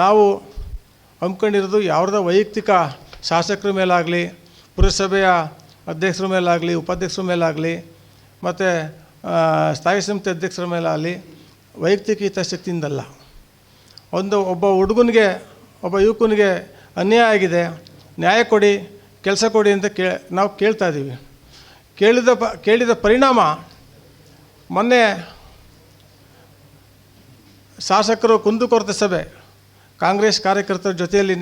ನಾವು ಹಮ್ಮಿಕೊಂಡಿರೋದು ಯಾವ್ದೋ ವೈಯಕ್ತಿಕ ಶಾಸಕರ ಮೇಲಾಗಲಿ, ಪುರಸಭೆಯ ಅಧ್ಯಕ್ಷರ ಮೇಲಾಗಲಿ, ಉಪಾಧ್ಯಕ್ಷರ ಮೇಲಾಗಲಿ, ಮತ್ತು ಸ್ಥಾಯಿ ಸಮಿತಿ ಅಧ್ಯಕ್ಷರ ಮೇಲಾಗಲಿ ವೈಯಕ್ತಿಕ ಹಿತಾಸಕ್ತಿಯಿಂದಲ್ಲ. ಒಂದು ಒಬ್ಬ ಹುಡುಗನಿಗೆ, ಒಬ್ಬ ಯುವಕನಿಗೆ ಅನ್ಯಾಯ ಆಗಿದೆ, ನ್ಯಾಯ ಕೊಡಿ, ಕೆಲಸ ಕೊಡಿ ಅಂತ ಕೇ ನಾವು ಕೇಳ್ತಾ ಇದ್ದೀವಿ. ಕೇಳಿದ ಪ, ಕೇಳಿದ ಪರಿಣಾಮ ಮೊನ್ನೆ ಶಾಸಕರು ಕುಂದುಕೊರತೆ ಸಭೆ ಕಾಂಗ್ರೆಸ್ ಕಾರ್ಯಕರ್ತರ ಜೊತೆಯಲ್ಲಿ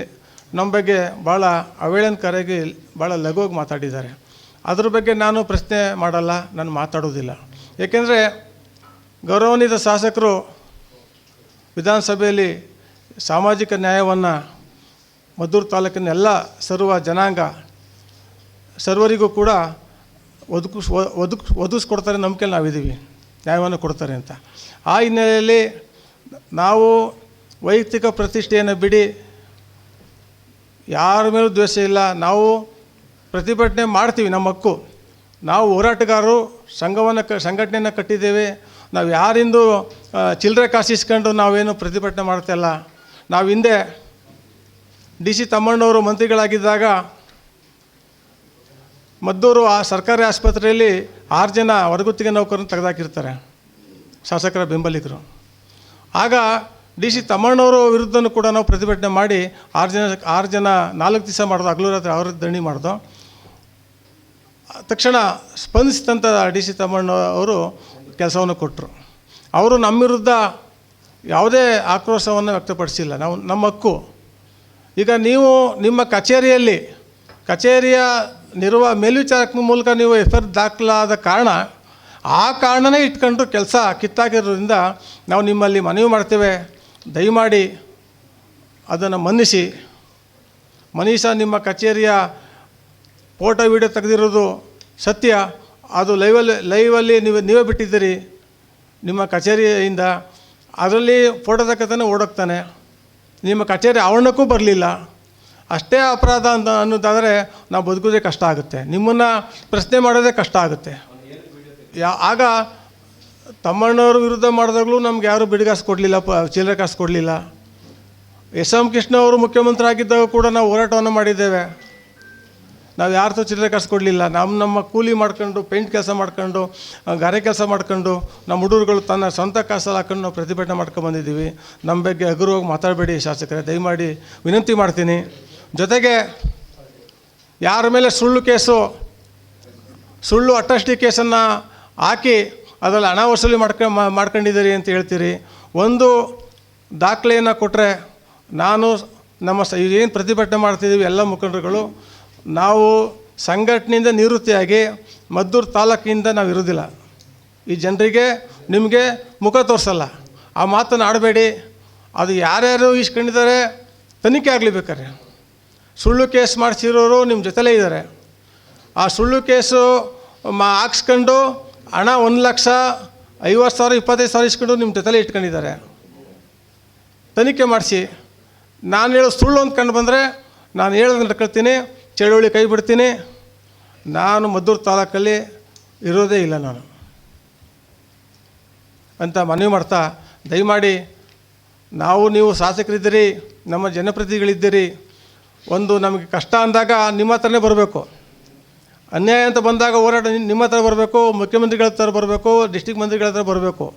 ನಮ್ಮ ಬಗ್ಗೆ ಭಾಳ ಅವೇಳನಕಾರಿಯಾಗಿ ಭಾಳ ಲಘುವಾಗಿ ಮಾತಾಡಿದ್ದಾರೆ. ಅದ್ರ ಬಗ್ಗೆ ನಾನು ಪ್ರಶ್ನೆ ಮಾಡಲ್ಲ, ನಾನು ಮಾತಾಡೋದಿಲ್ಲ. ಏಕೆಂದರೆ ಗೌರವಾನ್ವಿತ ಶಾಸಕರು ವಿಧಾನಸಭೆಯಲ್ಲಿ ಸಾಮಾಜಿಕ ನ್ಯಾಯವನ್ನು ಮದ್ದೂರು ತಾಲೂಕಿನ ಎಲ್ಲ ಸರ್ವ ಜನಾಂಗ ಸರ್ವರಿಗೂ ಕೂಡ ಒದಗಿಸ್ ಒದಗ್, ಒದಗಿಸ್ಕೊಡ್ತಾರೆ ನಂಬಿಕೆಯಲ್ಲಿ ನಾವಿದ್ದೀವಿ. ನ್ಯಾಯವನ್ನು ಕೊಡ್ತಾರೆ ಅಂತ. ಆ ಹಿನ್ನೆಲೆಯಲ್ಲಿ ನಾವು ವೈಯಕ್ತಿಕ ಪ್ರತಿಷ್ಠೆಯನ್ನು ಬಿಡಿ. ಯಾರ ಮೇಲೂ ದ್ವೇಷ ಇಲ್ಲ. ನಾವು ಪ್ರತಿಭಟನೆ ಮಾಡ್ತೀವಿ ನಮ್ಮ ಹಕ್ಕು. ನಾವು ಹೋರಾಟಗಾರರು, ಸಂಘವನ್ನು ಕ, ಸಂಘಟನೆಯನ್ನು ಕಟ್ಟಿದ್ದೇವೆ. ನಾವು ಯಾರಿಂದು ಚಿಲ್ಲರೆ ಕಾಸಿಸ್ಕೊಂಡು ನಾವೇನು ಪ್ರತಿಭಟನೆ ಮಾಡ್ತಾಯಿಲ್ಲ ನಾವು ಹಿಂದೆ ಡಿ ಸಿ ತಮ್ಮಣ್ಣವರು ಮಂತ್ರಿಗಳಾಗಿದ್ದಾಗ ಮದ್ದೂರು ಆ ಸರ್ಕಾರಿ ಆಸ್ಪತ್ರೆಯಲ್ಲಿ ಆರು ಜನ ಹೊರಗುತ್ತಿಗೆ ನೌಕರನ್ನು ತೆಗೆದಾಕಿರ್ತಾರೆ. ಶಾಸಕರ ಬೆಂಬಲಿಗರು. ಆಗ ಡಿ ಸಿ ತಮ್ಮಣ್ಣವರ ವಿರುದ್ಧನೂ ಕೂಡ ನಾವು ಪ್ರತಿಭಟನೆ ಮಾಡಿ ಆರು ಜನ ಆರು ಜನ ನಾಲ್ಕು ದಿವಸ ಮಾಡಿದ ಹಗಲು ರಾತ್ರಿ ಅವ್ರ ದಣಿ ಮಾಡ್ದು. ತಕ್ಷಣ ಸ್ಪಂದಿಸಿದಂಥ ಡಿ ಸಿ ತಮ್ಮಣ್ಣ ಅವರು ಕೆಲಸವನ್ನು ಕೊಟ್ಟರು ಅವರು ನಮ್ಮ ವಿರುದ್ಧ ಯಾವುದೇ ಆಕ್ರೋಶವನ್ನು ವ್ಯಕ್ತಪಡಿಸಿಲ್ಲ. ನಾವು, ನಮ್ಮ ಹಕ್ಕು. ಈಗ ನೀವು ನಿಮ್ಮ ಕಚೇರಿಯಲ್ಲಿ, ಕಚೇರಿಯ ನಿರ್ವ, ಮೇಲ್ವಿಚಾರಕ ಮೂಲಕ ನೀವು ಎಫ್ ಐ ಆರ್ ದಾಖಲಾದ ಕಾರಣ, ಆ ಕಾರಣನೇ ಇಟ್ಕೊಂಡು ಕೆಲಸ ಕಿತ್ತಾಗಿರೋದ್ರಿಂದ ನಾವು ನಿಮ್ಮಲ್ಲಿ ಮನವಿ ಮಾಡ್ತೇವೆ. ದಯಮಾಡಿ ಅದನ್ನು ಮನ್ನಿಸಿ. ಮನೀಷ ನಿಮ್ಮ ಕಚೇರಿಯ ಫೋಟೋ, ವಿಡಿಯೋ ತೆಗೆದಿರೋದು ಸತ್ಯ. ಅದು ಲೈವಲ್ಲಿ ಲೈವಲ್ಲಿ ನೀವು, ನೀವೇ ಬಿಟ್ಟಿದ್ದೀರಿ. ನಿಮ್ಮ ಕಚೇರಿಯಿಂದ ಅದರಲ್ಲಿ ಫೋಟೋ ತಕ್ಕತಾನೆ ಓಡೋಗ್ತಾನೆ. ನಿಮ್ಮ ಕಚೇರಿ ಆವರಣಕ್ಕೂ ಬರಲಿಲ್ಲ. ಅಷ್ಟೇ ಅಪರಾಧ ಅಂತ ಅನ್ನೋದಾದರೆ ನಾವು ಬದುಕೋದೇ ಕಷ್ಟ ಆಗುತ್ತೆ. ನಿಮ್ಮನ್ನು ಪ್ರಶ್ನೆ ಮಾಡೋದೇ ಕಷ್ಟ ಆಗುತ್ತೆ. ಯಾ, ಆಗ ತಮ್ಮಣ್ಣವ್ರ ವಿರುದ್ಧ ಮಾಡಿದಾಗಲೂ ನಮ್ಗೆ ಯಾರೂ ಬಿಡಿಗಾಸು ಕೊಡಲಿಲ್ಲ, ಪ, ಚಿಲ್ಲರೆ ಕಾಸು ಕೊಡಲಿಲ್ಲ. ಎಸ್. ಎಂ. ಕೃಷ್ಣ ಅವರು ಮುಖ್ಯಮಂತ್ರಿ ಆಗಿದ್ದಾಗ ಕೂಡ ನಾವು ಹೋರಾಟವನ್ನು ಮಾಡಿದ್ದೇವೆ. ನಾವು ಯಾರು ಚಿಲ್ಲರೆ ಕಾಸು ಕೊಡಲಿಲ್ಲ. ನಮ್ಮ ನಮ್ಮ ಕೂಲಿ ಮಾಡ್ಕೊಂಡು, ಪೇಂಟ್ ಕೆಲಸ ಮಾಡ್ಕೊಂಡು ಗಾರೆ ಕೆಲಸ ಮಾಡ್ಕೊಂಡು ನಮ್ಮ ಹುಡುಗರುಗಳು ತನ್ನ ಸ್ವಂತ ಕಾಸಲ್ಲಿ ಹಾಕೊಂಡು ನಾವು ಪ್ರತಿಭಟನೆ ಮಾಡ್ಕೊಂಡು ಬಂದಿದ್ದೀವಿ. ನಮ್ಮ ಬಗ್ಗೆ ಹಗುರವಾಗಿ ಮಾತಾಡಬೇಡಿ ಶಾಸಕರೇ, ದಯಮಾಡಿ ವಿನಂತಿ ಮಾಡ್ತೀನಿ. ಜೊತೆಗೆ ಯಾರ ಮೇಲೆ ಸುಳ್ಳು ಕೇಸು, ಸುಳ್ಳು ಅಟ್ಟಷ್ಟಿ ಕೇಸನ್ನು ಹಾಕಿ ಅದರಲ್ಲಿ ಹಣ ವಸೂಲಿ ಮಾಡ್ಕ ಮಾಡ್ಕೊಂಡಿದ್ದೀರಿ ಅಂತ ಹೇಳ್ತೀರಿ. ಒಂದು ದಾಖಲೆಯನ್ನು ಕೊಟ್ಟರೆ ನಾನು ನಮ್ಮ ಸ, ಏನು ಪ್ರತಿಭಟನೆ ಮಾಡ್ತಿದ್ದೀವಿ ಎಲ್ಲ ಮುಖಂಡರುಗಳು, ನಾವು ಸಂಘಟನೆಯಿಂದ ನಿವೃತ್ತಿಯಾಗಿ ಮದ್ದೂರು ತಾಲೂಕಿನಿಂದ ನಾವು ಇರೋದಿಲ್ಲ. ಈ ಜನರಿಗೆ ನಿಮಗೆ ಮುಖ ತೋರಿಸಲ್ಲ. ಆ ಮಾತನ್ನು ಆಡಬೇಡಿ. ಅದು ಯಾರ್ಯಾರು ಇಸ್ಕೊಂಡಿದ್ದಾರೆ ತನಿಖೆ ಆಗಲಿ ಬೇಕಾದ್ರೆ ಸುಳ್ಳು ಕೇಸ್ ಮಾಡಿಸಿರೋರು ನಿಮ್ಮ ಜೊತೆಲೇ ಇದ್ದಾರೆ ಆ ಸುಳ್ಳು ಕೇಸು ಮಾ, ಹಾಕ್ಸ್ಕೊಂಡು ಹಣ ಒಂದು ಲಕ್ಷ ಐವತ್ತು ಸಾವಿರ, ಇಪ್ಪತ್ತೈದು ಸಾವಿರ ಇಸ್ಕೊಂಡು ನಿಮ್ಮ ತಲೆ ಇಟ್ಕೊಂಡಿದ್ದಾರೆ. ತನಿಖೆ ಮಾಡಿಸಿ. ನಾನು ಹೇಳೋ ಸುಳ್ಳು ಅಂತ ಕಂಡು ಬಂದರೆ ನಾನು ಹೇಳೋದು ನಡ್ಕೊಳ್ತೀನಿ, ಚಳುವಳಿ ಕೈ ಬಿಡ್ತೀನಿ. ನಾನು ಮದ್ದೂರು ತಾಲೂಕಲ್ಲಿ ಇರೋದೇ ಇಲ್ಲ ನಾನು. ಅಂತ ಮನವಿ ಮಾಡ್ತಾ, ದಯಮಾಡಿ ನಾವು ನೀವು ಶಾಸಕರಿದ್ದೀರಿ, ನಮ್ಮ ಜನಪ್ರತಿನಿಧಿಗಳಿದ್ದೀರಿ. ಒಂದು ನಮಗೆ ಕಷ್ಟ ಅಂದಾಗ ನಿಮ್ಮ ಹತ್ರನೇ ಬರಬೇಕು. ಅನ್ಯಾಯ ಅಂತ ಬಂದಾಗ ಹೋರಾಟ ನಿಮ್- ನಿಮ್ಮ ಹತ್ರ ಬರಬೇಕು, ಮುಖ್ಯಮಂತ್ರಿಗಳ ಹತ್ರ ಬರಬೇಕು ಡಿಸ್ಟಿಕ್ ಮಂತ್ರಿಗಳ ಹತ್ರ ಬರಬೇಕು.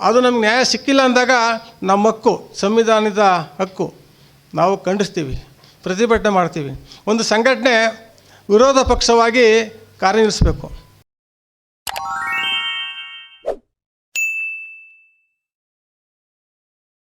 ಅದು ನಮ್ಗೆ ನ್ಯಾಯ ಸಿಕ್ಕಿಲ್ಲ ಅಂದಾಗ ನಮ್ಮ ಹಕ್ಕು, ಸಂವಿಧಾನದ ಹಕ್ಕು ನಾವು ಖಂಡಿಸ್ತೀವಿ, ಪ್ರತಿಭಟನೆ ಮಾಡ್ತೀವಿ. ಒಂದು ಸಂಘಟನೆ ವಿರೋಧ ಪಕ್ಷವಾಗಿ ಕಾರ್ಯನಿರ್ವಹಿಸಬೇಕು.